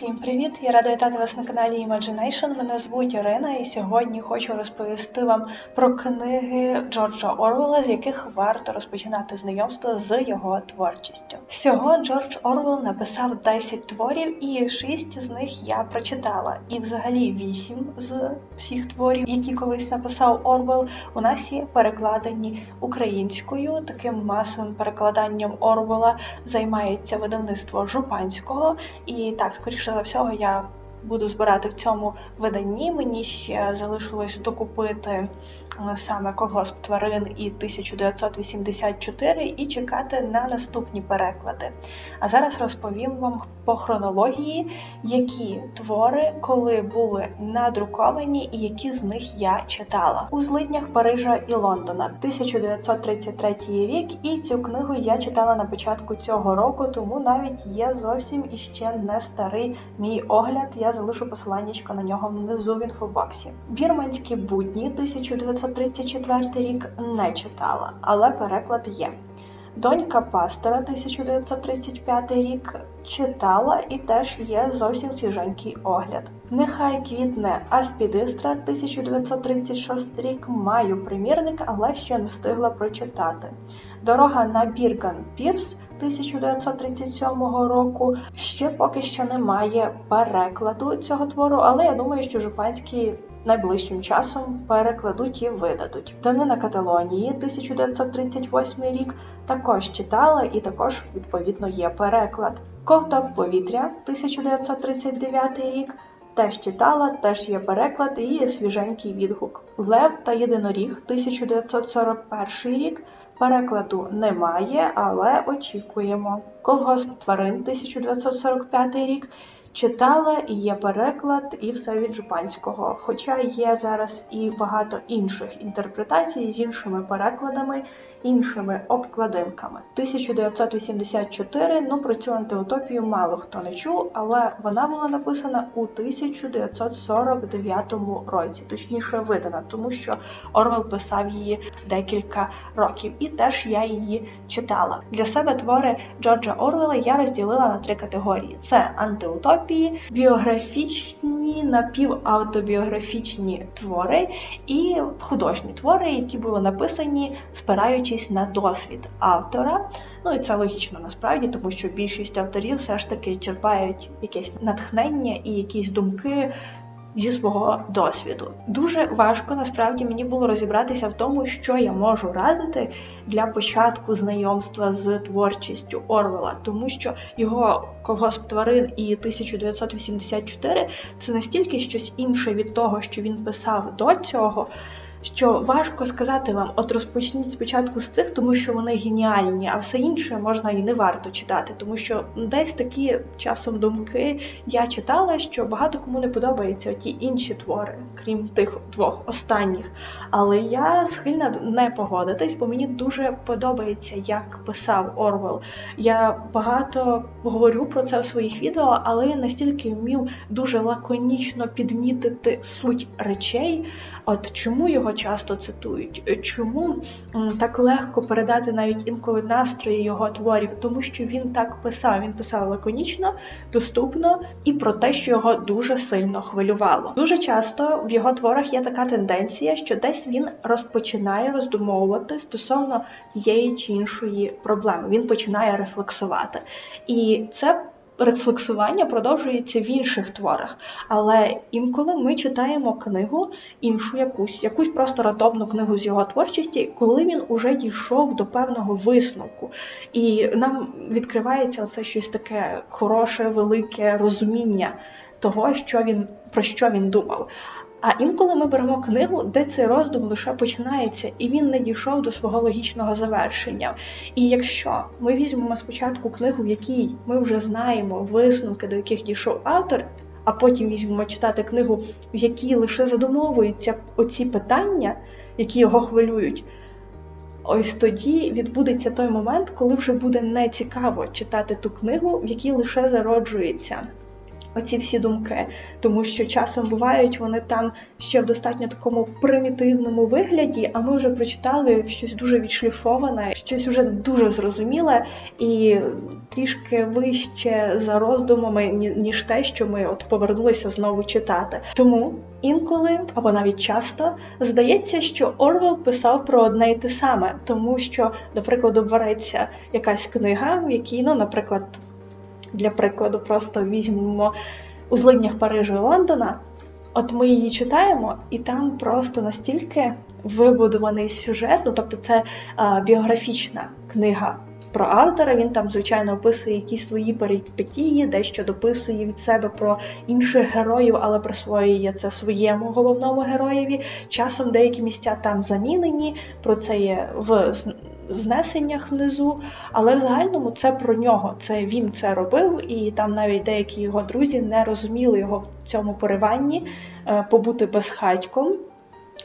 Всім привіт! Я рада вітати вас на каналі Imagination. Мене звуть Ірина, і сьогодні хочу розповісти вам про книги Джорджа Орвела, з яких варто розпочинати знайомство з його творчістю. Всього Джордж Орвел написав 10 творів, і 6 з них я прочитала. І взагалі 8 з всіх творів, які колись написав Орвел, у нас є перекладені українською. Таким масовим перекладанням Орвела займається видавництво Жупанського. І так, скоріше за всього, я буду збирати в цьому виданні. Мені ще залишилось докупити е, саме колгосп тварин і 1984 і чекати на наступні переклади. А зараз розповім вам по хронології, які твори коли були надруковані і які з них я читала у злиднях Парижа і Лондона, 1933 рік. І цю книгу я читала на початку цього року, тому навіть є зовсім іще не старий мій огляд. Я залишу посиланнячко на нього внизу в інфобоксі. Бірманські будні 1934 рік не читала, але переклад є. Донька пастора 1935 рік читала і теж є зовсім свіженький огляд. Нехай квітне Аспідистра 1936 рік. Маю примірник, але ще не встигла прочитати. Дорога на Бірган Пірс 1937 року. Ще поки що немає перекладу цього твору, але я думаю, що Жупанський найближчим часом перекладуть і видадуть. Данина Каталонії 1938 рік також читала і також відповідно є переклад. Ковток повітря 1939 рік. Теж читала, теж є переклад і свіженький відгук. Лев та єдиноріг 1941 рік. Перекладу немає, але очікуємо. Колгосп тварин 1945 рік. Читала і є переклад, і все від Жупанського. Хоча є зараз і багато інших інтерпретацій з іншими перекладами, іншими обкладинками. 1984, ну про цю антиутопію мало хто не чув, але вона була написана у 1949 році, точніше видана, тому що Орвел писав її декілька років, і теж я її читала. Для себе твори Джорджа Орвела я розділила на три категорії: це антиутопії, біографічні, напівавтобіографічні твори і художні твори, які були написані, спираючись на досвід автора. Ну і це логічно насправді, тому що більшість авторів все ж таки черпають якесь натхнення і якісь думки зі свого досвіду. Дуже важко насправді мені було розібратися в тому, що я можу радити для початку знайомства з творчістю Орвела, тому що його колгосп тварин і 1984 це настільки щось інше від того, що він писав до цього. Що важко сказати вам, от розпочніть спочатку з цих, тому що вони геніальні, а все інше можна і не варто читати, тому що десь такі часом думки я читала, що багато кому не подобаються ті інші твори, крім тих двох останніх. Але я схильна не погодитись, бо мені дуже подобається, як писав Орвел. Я багато говорю про це в своїх відео, але він настільки вмів дуже лаконічно підмітити суть речей. От чому його часто цитують? Чому так легко передати навіть інколи настрої його творів? Тому що він так писав. Він писав лаконічно, доступно і про те, що його дуже сильно хвилювало. Дуже часто в його творах є така тенденція, що десь він розпочинає роздумовувати стосовно тієї чи іншої проблеми. Він починає рефлексувати, і це рефлексування продовжується в інших творах. Але інколи ми читаємо книгу, іншу якусь, якусь просто рандомну книгу з його творчості, коли він уже дійшов до певного висновку. І нам відкривається це щось таке хороше, велике розуміння того, що він про що він думав. А інколи ми беремо книгу, де цей роздум лише починається, і він не дійшов до свого логічного завершення. І якщо ми візьмемо спочатку книгу, в якій ми вже знаємо висновки, до яких дійшов автор, а потім візьмемо читати книгу, в якій лише задумовуються оці питання, які його хвилюють. Ось тоді відбудеться той момент, коли вже буде нецікаво читати ту книгу, в якій лише зароджується оці всі думки, тому що часом бувають вони там ще в достатньо такому примітивному вигляді, а ми вже прочитали щось дуже відшліфоване, щось уже дуже зрозуміле і трішки вище за роздумами, ніж те, що ми от повернулися знову читати. Тому інколи або навіть часто здається, що Орвел писав про одне й те саме, тому що, до прикладу, береться якась книга, в якій, ну, наприклад, для прикладу, просто візьмемо у злиднях Парижу і Лондона. От ми її читаємо, і там просто настільки вибудований сюжет, ну тобто це а, біографічна книга про автора. Він там, звичайно, описує якісь свої перипетії, дещо дописує від себе про інших героїв, але присвоює це своєму головному героєві. Часом деякі місця там замінені, про це є в знесеннях внизу. Але в загальному це про нього. Це він це робив, і там навіть деякі його друзі не розуміли його в цьому пориванні е, побути безхатьком.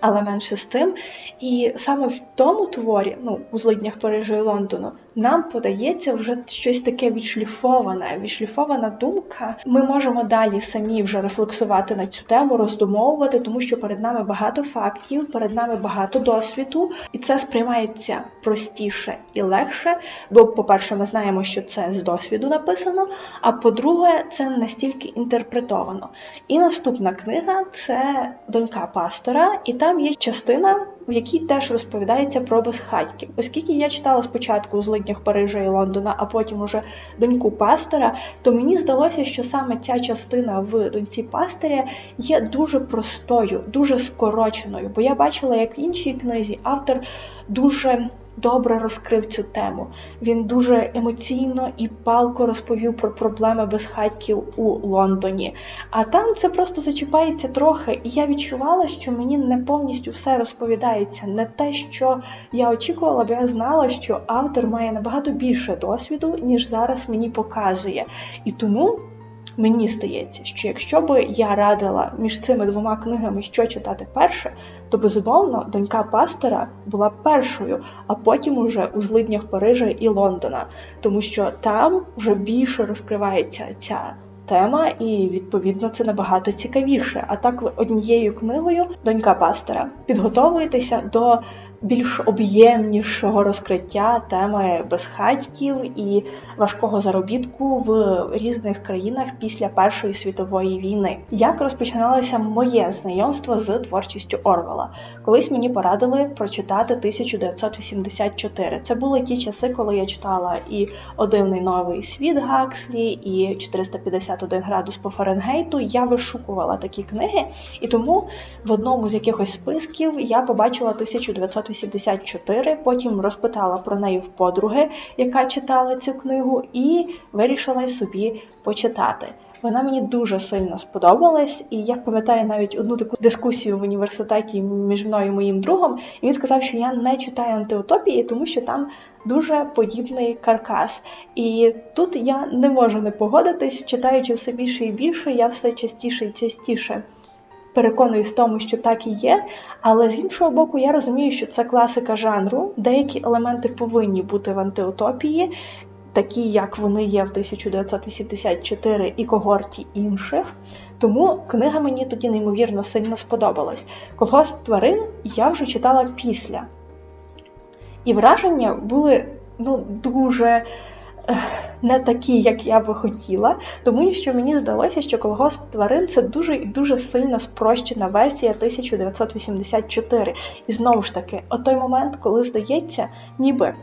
Але менше з тим, і саме в тому творі, ну у злиднях Парижу і Лондону, нам подається вже щось таке відшліфоване, відшліфована думка. Ми можемо далі самі вже рефлексувати на цю тему, роздумовувати, тому що перед нами багато фактів, перед нами багато досвіду, і це сприймається простіше і легше. Бо, по-перше, ми знаємо, що це з досвіду написано. А по-друге, це настільки інтерпретовано. І наступна книга це донька пастора, і там є частина, в якій теж розповідається про безхатьків. Оскільки я читала спочатку у злиднях Парижа і Лондона, а потім уже доньку пастора, то мені здалося, що саме ця частина в доньці пастиря є дуже простою, дуже скороченою. Бо я бачила, як в іншій книзі автор дуже добре розкрив цю тему. Він дуже емоційно і палко розповів про проблеми безхатьків у Лондоні. А там це просто зачіпається трохи, і я відчувала, що мені не повністю все розповідається, не те, що я очікувала, бо я знала, що автор має набагато більше досвіду, ніж зараз мені показує. І тому. Мені здається, що якщо би я радила між цими двома книгами, що читати перше, то безумовно донька пастора була першою, а потім уже у злиднях Парижа і Лондона, тому що там вже більше розкривається ця тема, і відповідно це набагато цікавіше. А так ви однією книгою донька пастора підготовуєтеся до більш об'ємнішого розкриття теми безхатьків і важкого заробітку в різних країнах після Першої світової війни. Як розпочиналося моє знайомство з творчістю Орвела? Колись мені порадили прочитати 1984. Це були ті часи, коли я читала і «О дивний новий світ Гакслі, і 451 градус по Фаренгейту. Я вишукувала такі книги, і тому в одному з якихось списків я побачила 1984, потім розпитала про неї в подруги, яка читала цю книгу, і вирішила собі почитати. Вона мені дуже сильно сподобалась, і я пам'ятаю навіть одну таку дискусію в університеті між мною і моїм другом. І він сказав, що я не читаю антиутопії, тому що там дуже подібний каркас. І тут я не можу не погодитись, читаючи все більше і більше, я все частіше і частіше переконуюсь в тому, що так і є. Але з іншого боку, я розумію, що це класика жанру. Деякі елементи повинні бути в антиутопії, такі як вони є в 1984 і когорті інших. Тому книга мені тоді неймовірно сильно сподобалась. Колгосп тварин я вже читала після. І враження були ну, дуже не такі, як я би хотіла, тому що мені здалося, що колгосп тварин це дуже і дуже сильно спрощена версія 1984. І знову ж таки, о той момент, коли здається, ніби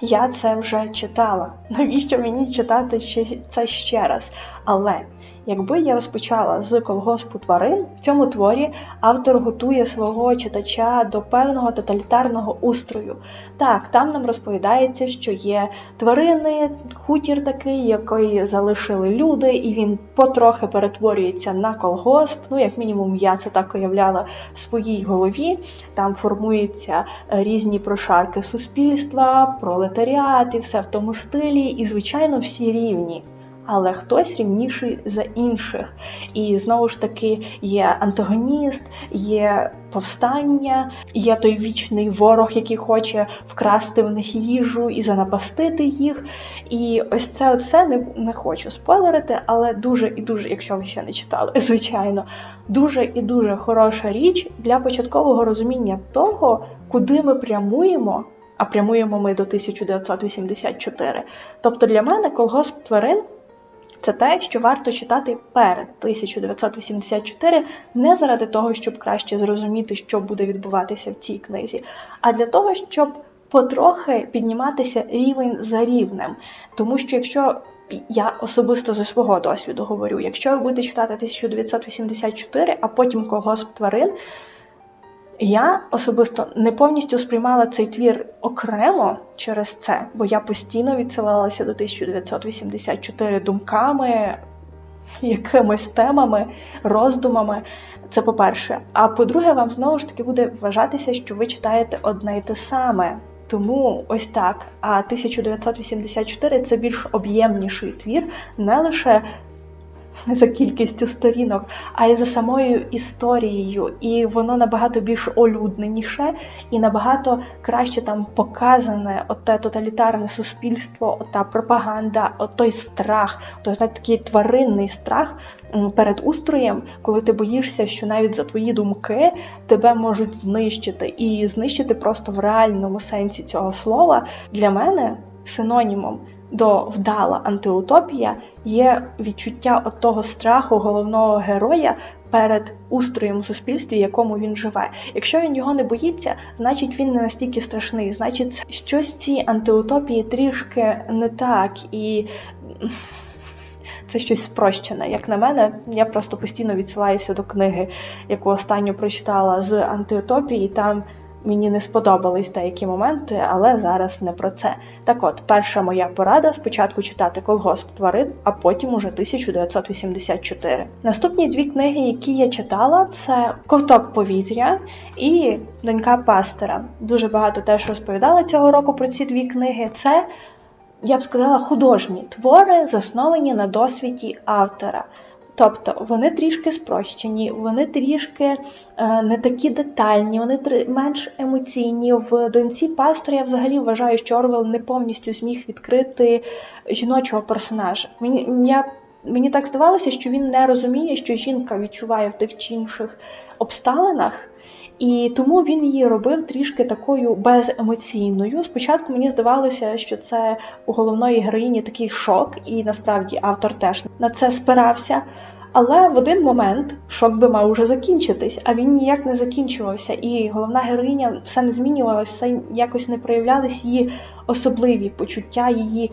я це вже читала. Навіщо мені читати ще це ще раз? Але якби я розпочала з колгоспу тварин, в цьому творі автор готує свого читача до певного тоталітарного устрою. Так, там нам розповідається, що є тварини, хутір такий, який залишили люди, і він потрохи перетворюється на колгосп. Ну, як мінімум, я це так уявляла в своїй голові. Там формуються е, різні прошарки суспільства, пролетаріат і все в тому стилі, і звичайно всі рівні. Але хтось рівніший за інших. І знову ж таки є антагоніст, є повстання, є той вічний ворог, який хоче вкрасти в них їжу і занапастити їх. І ось це оце не, не хочу спойлерити, але дуже і дуже, якщо ви ще не читали, звичайно, дуже і дуже хороша річ для початкового розуміння того, куди ми прямуємо. А прямуємо ми до 1984. Тобто для мене колгосп тварин це те, що варто читати перед 1984, не заради того, щоб краще зрозуміти, що буде відбуватися в цій книзі, а для того, щоб потрохи підніматися рівень за рівнем. Тому що якщо я особисто зі свого досвіду говорю, якщо ви будете читати 1984, а потім колгосп тварин. Я особисто не повністю сприймала цей твір окремо через це, бо я постійно відсилалася до 1984 думками, якимись темами, роздумами. Це по-перше. А по-друге, вам знову ж таки буде вважатися, що ви читаєте одне й те саме. Тому ось так. А 1984 це більш об'ємніший твір, не лише за кількістю сторінок, а й за самою історією. І воно набагато більш олюдненіше і набагато краще там показане. Оте тоталітарне суспільство, ота пропаганда, отой страх, той знаєте, такий тваринний страх перед устроєм, коли ти боїшся, що навіть за твої думки тебе можуть знищити, і знищити просто в реальному сенсі цього слова для мене синонімом до вдала антиутопія є відчуття от того страху головного героя перед устроєм у суспільстві, в якому він живе. Якщо він його не боїться, значить він не настільки страшний. Значить, щось в цій антиутопії трішки не так і. Це щось спрощене. Як на мене, я просто постійно відсилаюся до книги, яку останню прочитала з антиутопії. Там Мені не сподобались деякі моменти, але зараз не про це. Так от, перша моя порада спочатку читати колгосп тварин, а потім уже 1984. Наступні дві книги, які я читала, це Ковток повітря і Донька Пастера. Дуже багато теж розповідала цього року про ці дві книги. Це, я б сказала, художні твори, засновані на досвіді автора. Тобто вони трішки спрощені, вони трішки е, не такі детальні, вони менш емоційні. В доньці пастора я взагалі вважаю, що Орвел не повністю зміг відкрити жіночого персонажа. Мені я, мені так здавалося, що він не розуміє, що жінка відчуває в тих чи інших обставинах. І тому він її робив трішки такою беземоційною. Спочатку мені здавалося, що це у головної героїні такий шок, і насправді автор теж на це спирався. Але в один момент шок би мав уже закінчитись, а він ніяк не закінчувався. І головна героїня все не змінювалося, все якось не проявлялись її особливі почуття, її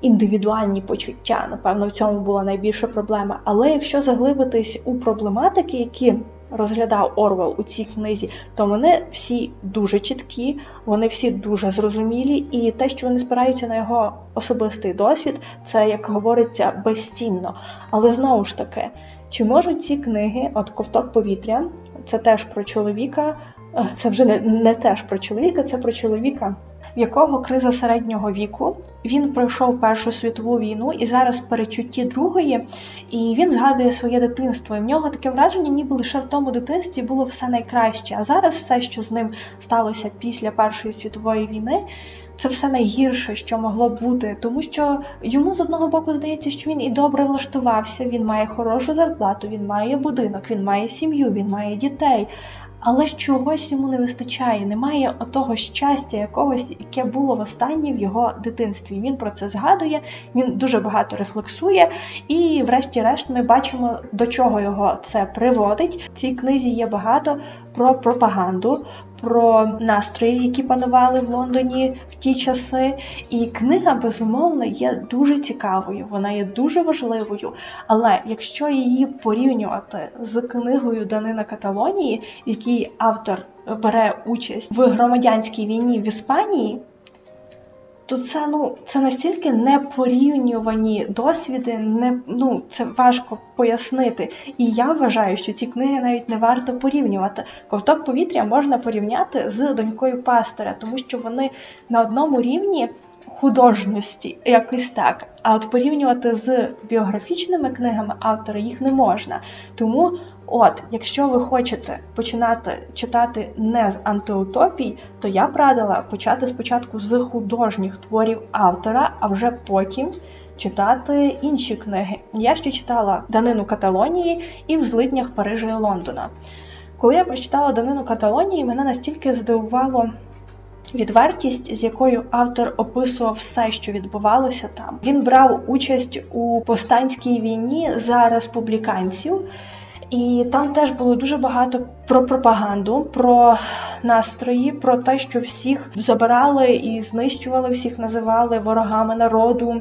індивідуальні почуття. Напевно, в цьому була найбільша проблема. Але якщо заглибитись у проблематики, які розглядав Орвел у цій книзі, то вони всі дуже чіткі, вони всі дуже зрозумілі, і те, що вони спираються на його особистий досвід, це як говориться безцінно. Але знову ж таки, чи можуть ці книги, от ковток повітря, це теж про чоловіка, це вже не, не теж про чоловіка, це про чоловіка в якого криза середнього віку. Він пройшов Першу світову війну і зараз перечутті другої, і він згадує своє дитинство. І в нього таке враження, ніби лише в тому дитинстві було все найкраще. А зараз все, що з ним сталося після Першої світової війни. Це все найгірше, що могло бути, тому що йому з одного боку здається, що він і добре влаштувався. Він має хорошу зарплату, він має будинок, він має сім'ю, він має дітей але чогось йому не вистачає. Немає отого щастя, якогось, яке було в останнє в його дитинстві. Він про це згадує, він дуже багато рефлексує, і, врешті-решт, ми бачимо, до чого його це приводить. В цій книзі є багато про пропаганду, про настрої, які панували в Лондоні в ті часи. І книга, безумовно, є дуже цікавою, вона є дуже важливою. Але якщо її порівнювати з книгою Данина Каталонії, в якій автор бере участь в громадянській війні в Іспанії то це ну це настільки непорівнювані досвіди, не ну це важко пояснити. І я вважаю, що ці книги навіть не варто порівнювати. Ковток повітря можна порівняти з донькою пастора, тому що вони на одному рівні. художності, якось так. А от порівнювати з біографічними книгами автора їх не можна. Тому, от, якщо ви хочете починати читати не з антиутопій, то я б радила почати спочатку з художніх творів автора, а вже потім. Читати інші книги. Я ще читала Данину Каталонії і в злитнях Парижа і Лондона. Коли я прочитала Данину Каталонії, мене настільки здивувало відвертість, з якою автор описував все, що відбувалося там. Він брав участь у повстанській війні за республіканців. І там теж було дуже багато про пропаганду, про настрої, про те, що всіх забирали і знищували, всіх називали ворогами народу.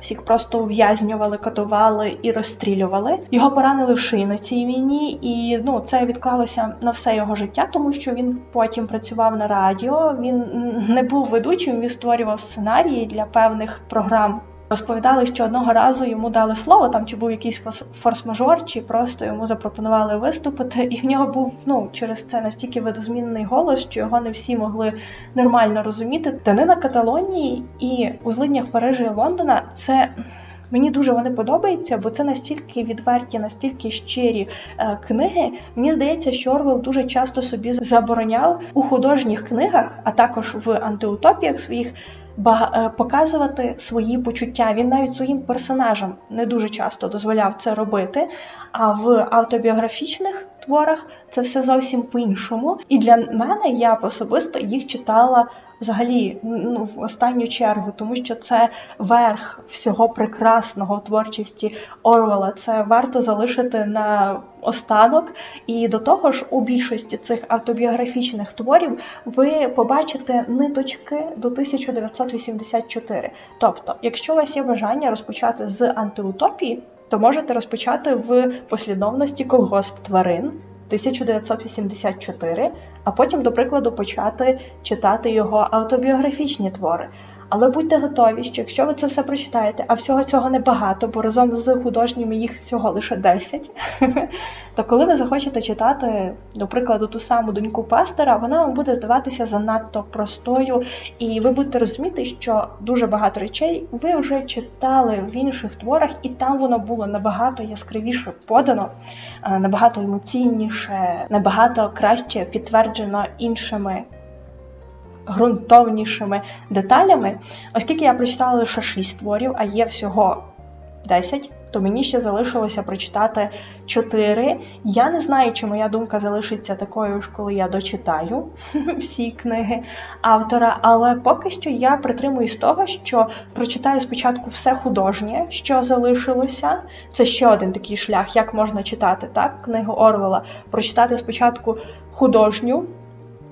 Всіх просто ув'язнювали, катували і розстрілювали. Його поранили в шиї на цій війні, і ну це відклалося на все його життя, тому що він потім працював на радіо. Він не був ведучим, він створював сценарії для певних програм. Розповідали, що одного разу йому дали слово, там чи був якийсь форс-мажор, чи просто йому запропонували виступити, і в нього був ну через це настільки видозмінний голос, що його не всі могли нормально розуміти. Данина Каталонії і у злиднях Парижа і Лондона це. Мені дуже вони подобаються, бо це настільки відверті, настільки щирі е, книги. Мені здається, що Орвел дуже часто собі забороняв у художніх книгах, а також в антиутопіях своїх е, показувати свої почуття. Він навіть своїм персонажам не дуже часто дозволяв це робити. А в автобіографічних творах це все зовсім по-іншому. І для мене я особисто їх читала взагалі ну, в останню чергу, тому що це верх всього прекрасного творчості Орвела. Це варто залишити на останок. І до того ж, у більшості цих автобіографічних творів ви побачите ниточки до 1984. Тобто, якщо у вас є бажання розпочати з антиутопії, то можете розпочати в послідовності колгосп тварин. 1984, а потім, до прикладу, почати читати його автобіографічні твори. Але будьте готові, що якщо ви це все прочитаєте, а всього цього небагато, бо разом з художніми їх всього лише 10, то коли ви захочете читати, до прикладу, ту саму доньку пастора, вона вам буде здаватися занадто простою, і ви будете розуміти, що дуже багато речей ви вже читали в інших творах, і там воно було набагато яскравіше подано, набагато емоційніше, набагато краще підтверджено іншими ґрунтовнішими деталями. Оскільки я прочитала лише 6 творів, а є всього 10, то мені ще залишилося прочитати 4. Я не знаю, чи моя думка залишиться такою ж, коли я дочитаю всі книги автора, але поки що я притримуюсь того, що прочитаю спочатку все художнє, що залишилося. Це ще один такий шлях, як можна читати так, книгу Орвела. Прочитати спочатку художню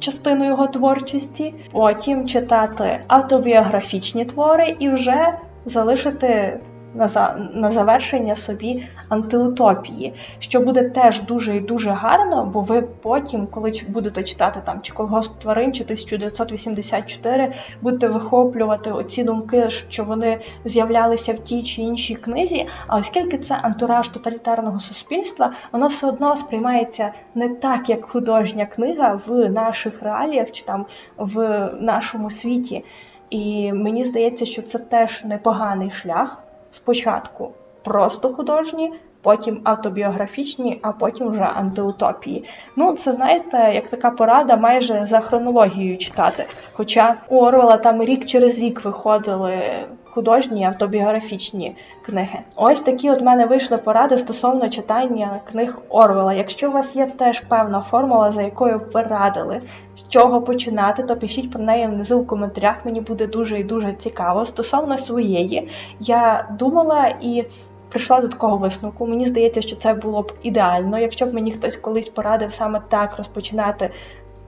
частину його творчості, потім читати автобіографічні твори і вже залишити на на завершення собі антиутопії, що буде теж дуже і дуже гарно, бо ви потім, коли будете читати там чи колгосп тварин, чи 1984, будете вихоплювати оці думки, що вони з'являлися в тій чи іншій книзі. А оскільки це антураж тоталітарного суспільства, воно все одно сприймається не так, як художня книга в наших реаліях чи там в нашому світі. І мені здається, що це теж непоганий шлях спочатку просто художні, потім автобіографічні, а потім вже антиутопії. Ну, це знаєте, як така порада майже за хронологією читати. Хоча у Орвела там рік через рік виходили художні автобіографічні книги. Ось такі от мене вийшли поради стосовно читання книг Орвела. Якщо у вас є теж певна формула, за якою ви радили, з чого починати, то пишіть про неї внизу в коментарях. Мені буде дуже і дуже цікаво. Стосовно своєї, я думала і. Прийшла до такого висновку. Мені здається, що це було б ідеально, якщо б мені хтось колись порадив саме так розпочинати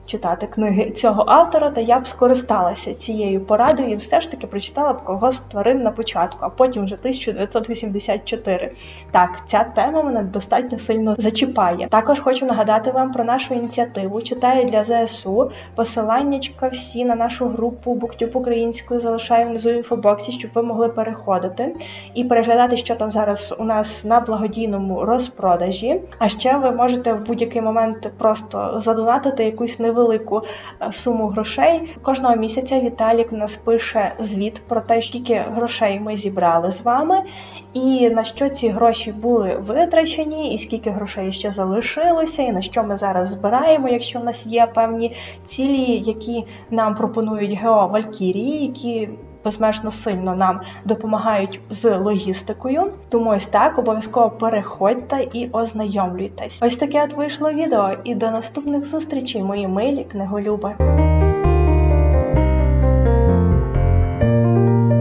читати книги цього автора, то я б скористалася цією порадою і все ж таки прочитала б колгосп тварин на початку, а потім вже 1984. Так, ця тема мене достатньо сильно зачіпає. Також хочу нагадати вам про нашу ініціативу Читаю для ЗСУ. Посиланнячка всі на нашу групу Буктюб українською залишаю внизу в інфобоксі, щоб ви могли переходити і переглядати, що там зараз у нас на благодійному розпродажі. А ще ви можете в будь-який момент просто задонатити якусь невелику невелику е, суму грошей. Кожного місяця Віталік нас пише звіт про те, скільки грошей ми зібрали з вами, і на що ці гроші були витрачені, і скільки грошей ще залишилося, і на що ми зараз збираємо, якщо в нас є певні цілі, які нам пропонують Гео Валькірії, які безмежно сильно нам допомагають з логістикою. Тому ось так обов'язково переходьте і ознайомлюйтесь. Ось таке от вийшло відео. І до наступних зустрічей, мої милі книголюби.